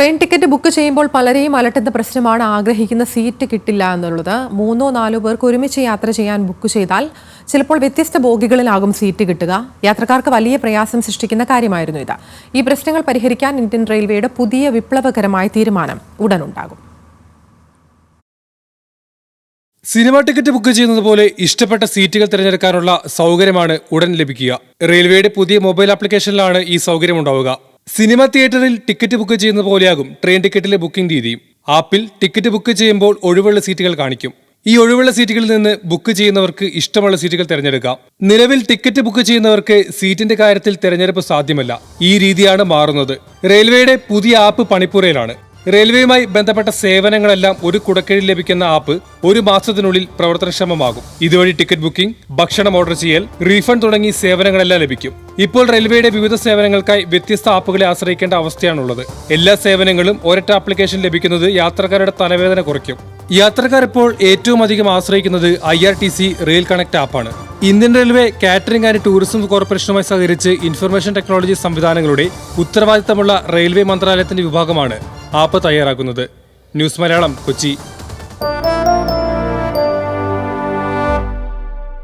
Train ticket book ചെയ്യുമ്പോൾ പലരെയും അലട്ടുന്ന പ്രശ്നമാണ് ആഗ്രഹിക്കുന്ന സീറ്റ് കിട്ടില്ല എന്നുള്ളത്. മൂന്നോ നാലോ പേർക്ക് ഒരുമിച്ച് യാത്ര ചെയ്യാൻ ബുക്ക് ചെയ്താൽ ചിലപ്പോൾ വ്യത്യസ്ത ബോഗികളിലാകും സീറ്റ് കിട്ടുക. യാത്രക്കാർക്ക് വലിയ പ്രയാസം സൃഷ്ടിക്കുന്ന കാര്യമായിരുന്നു ഇത്. ഈ പ്രശ്നങ്ങൾ പരിഹരിക്കാൻ ഇന്ത്യൻ റെയിൽവേയുടെ പുതിയ വിപ്ലവകരമായ തീരുമാനം ഉടനുണ്ടാകും. സിനിമ ടിക്കറ്റ് ബുക്ക് ചെയ്യുന്നത് പോലെ ഇഷ്ടപ്പെട്ട സീറ്റുകൾ തിരഞ്ഞെടുക്കാനുള്ള സൗകര്യമാണ് ഉടൻ ലഭിക്കുക. റെയിൽവേയുടെ പുതിയ മൊബൈൽ ആപ്ലിക്കേഷനിലാണ് ഈ സൗകര്യം ഉണ്ടാവുക. സിനിമ തിയേറ്ററിൽ ടിക്കറ്റ് ബുക്ക് ചെയ്യുന്ന പോലെയാകും ട്രെയിൻ ടിക്കറ്റിലെ ബുക്കിംഗ് രീതിയും ആപ്പിൽ ടിക്കറ്റ് ബുക്ക് ചെയ്യുമ്പോൾ ഒഴിവുള്ള സീറ്റുകൾ കാണിക്കും. ഈ ഒഴിവുള്ള സീറ്റുകളിൽ നിന്ന് ബുക്ക് ചെയ്യുന്നവർക്ക് ഇഷ്ടമുള്ള സീറ്റുകൾ തിരഞ്ഞെടുക്കാം. നിലവിൽ ടിക്കറ്റ് ബുക്ക് ചെയ്യുന്നവർക്ക് സീറ്റിന്റെ കാര്യത്തിൽ തിരഞ്ഞെടുപ്പ് സാധ്യമല്ല. ഈ രീതിയാണ് മാറുന്നത്. റെയിൽവേയുടെ പുതിയ ആപ്പ് പണിപ്പുരയിലാണ്. റെയിൽവേയുമായി ബന്ധപ്പെട്ട സേവനങ്ങളെല്ലാം ഒരു കുടക്കീഴിൽ ലഭിക്കുന്ന ആപ്പ് ഒരു മാസത്തിനുള്ളിൽ പ്രവർത്തനക്ഷമമാകും. ഇതുവഴി ടിക്കറ്റ് ബുക്കിംഗ് ഭക്ഷണം ഓർഡർ ചെയ്യൽ റീഫണ്ട് തുടങ്ങി സേവനങ്ങളെല്ലാം ലഭിക്കും. ഇപ്പോൾ റെയിൽവേയുടെ വിവിധ സേവനങ്ങൾക്കായി വ്യത്യസ്ത ആപ്പുകളെ ആശ്രയിക്കേണ്ട അവസ്ഥയാണുള്ളത്. എല്ലാ സേവനങ്ങളും ഒരൊറ്റ ആപ്ലിക്കേഷൻ ലഭിക്കുന്നത് യാത്രക്കാരുടെ തലവേദന കുറയ്ക്കും. യാത്രക്കാർ ഇപ്പോൾ ഏറ്റവും അധികം ആശ്രയിക്കുന്നത് I R T C rail connect ആപ്പാണ്. Indian railway catering and tourism കോർപ്പറേഷനുമായി സഹകരിച്ച് ഇൻഫർമേഷൻ ടെക്നോളജി സംവിധാനങ്ങളുടെ ഉത്തരവാദിത്തമുള്ള റെയിൽവേ മന്ത്രാലയത്തിന്റെ വിഭാഗമാണ്. ആപ്പ് തയ്യാറാക്കുന്നത്. ന്യൂസ് മലയാളം കൊച്ചി.